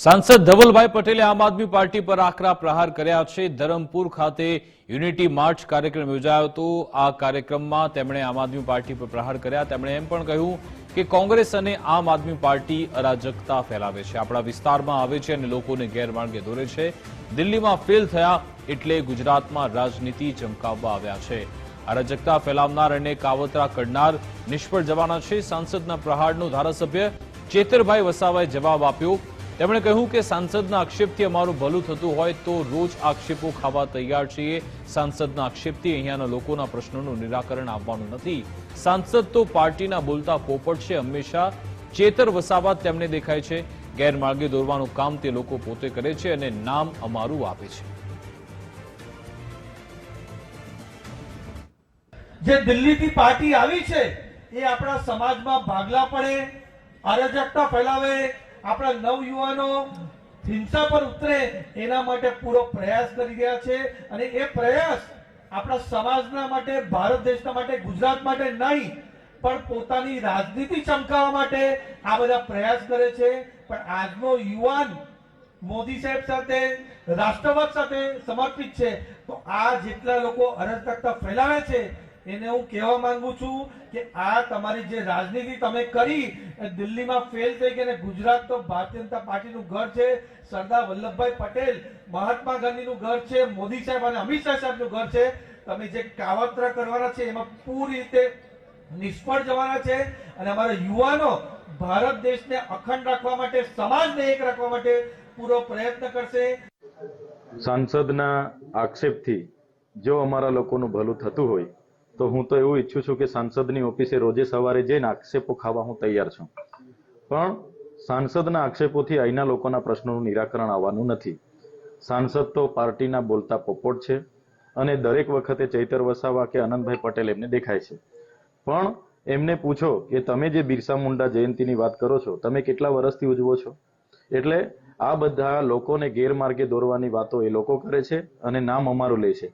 સાંસદ ધવલભાઈ પટેલે આમ આદમી પાર્ટી પર આકરા પ્રહાર કર્યા છે. ધરમપુર ખાતે યુનિટી માર્ચ કાર્યક્રમ યોજાયો હતો. આ કાર્યક્રમમાં તેમણે આમ આદમી પાર્ટી પર પ્રહાર કર્યા. તેમણે એમ પણ કહ્યું કે કોંગ્રેસ અને આમ આદમી પાર્ટી અરાજકતા ફેલાવે છે. આપણા વિસ્તારમાં આવે છે અને લોકોને ગેરમાર્ગે દોરે છે. દિલ્હીમાં ફેલ થયા એટલે ગુજરાતમાં રાજનીતિ ચમકાવવા આવ્યા છે. અરાજકતા ફેલાવનાર અને કાવતરા કરનાર નિષ્ફળ જવાના છે. સાંસદના પ્રહારનો ધારાસભ્ય ચેતરભાઈ વસાવાએ જવાબ આપ્યો તેમણે કહ્યું કે સાંસદના આક્ષેપથી અમારું ભલું થતું હોય તો રોજ આક્ષેપો ખાવા તૈયાર છીએ. સાંસદના આક્ષેપથી અહીંયાના લોકોના પ્રશ્નોનું નિરાકરણ આવવાનું નથી. સાંસદ તો પાર્ટીના બોલતા પોપટ છે હંમેશા. ચેતર વસાવા તેમને દેખાય છે. ગેરમાર્ગે દોરવાનું કામ તે લોકો પોતે કરે છે અને નામ અમારું આપે છે. જે દિલ્હીથી પાર્ટી આવી છે, એ આપણા સમાજમાં ભાગલા પડે, અરાજકતા ફેલાવે આપણા નવયુવાનો હિંસા પર ઉતરે એના માટે પૂરો પ્રયાસ કરી રહ્યા છે અને એ પ્રયાસ આપણા સમાજના માટે, ભારત દેશના માટે, ગુજરાત માટે નહીં, પણ પોતાની રાજનીતિ ચમકાવવા માટે આ બધા પ્રયાસ કરે છે. પણ આજનો યુવાન મોદી સાહેબ સાથે, રાષ્ટ્રવાદ સાથે સમર્પિત છે. તો આ જેટલા લોકો અરાજકતા ફેલાવે છે એને હું કહેવા માંગુ છું કે આ તમારી જે રાજનીતિ તમે કરી દિલ્હીમાં ફેલ થઈ ગઈ અને ગુજરાત તો ભારતીય જનતા પાર્ટીનું ઘર છે, સરદાર વલ્લભભાઈ પટેલ, મહાત્મા ગાંધીનું ઘર છે, મોદી સાહેબ અને અમિત શાહ સાહેબનું ઘર છે. તમે જે કાવતરા કરવાના છે, એમાં પૂરી રીતે નિષ્ફળ જવાના છે અને અમારા યુવાનો ભારત દેશને અખંડ રાખવા માટે, સમાજને એક રાખવા માટે પૂરો પ્રયત્ન કરશે. સાંસદના આક્ષેપથી જો અમારા લોકોનું ભલું થતું હોય તો હું તો એવું ઈચ્છું છું કે સાંસદની ઓફિસે રોજે સવારે જઈને આક્ષેપો ખાવા હું તૈયાર છું. પણ સાંસદના આક્ષેપોથી અહીંના લોકોના પ્રશ્નોનું નિરાકરણ આવવાનું નથી. સાંસદ તો પાર્ટીના બોલતા પોપોટ છે અને દરેક વખતે ચૈતર વસાવા કે આનંદભાઈ પટેલ એમને દેખાય છે. પણ એમને પૂછો કે તમે જે બિરસા મુંડા જયંતિની વાત કરો છો, તમે કેટલા વર્ષથી ઉજવો છો? એટલે આ બધા લોકોને ગેરમાર્ગે દોરવાની વાતો એ લોકો કરે છે અને નામ અમારું લે છે.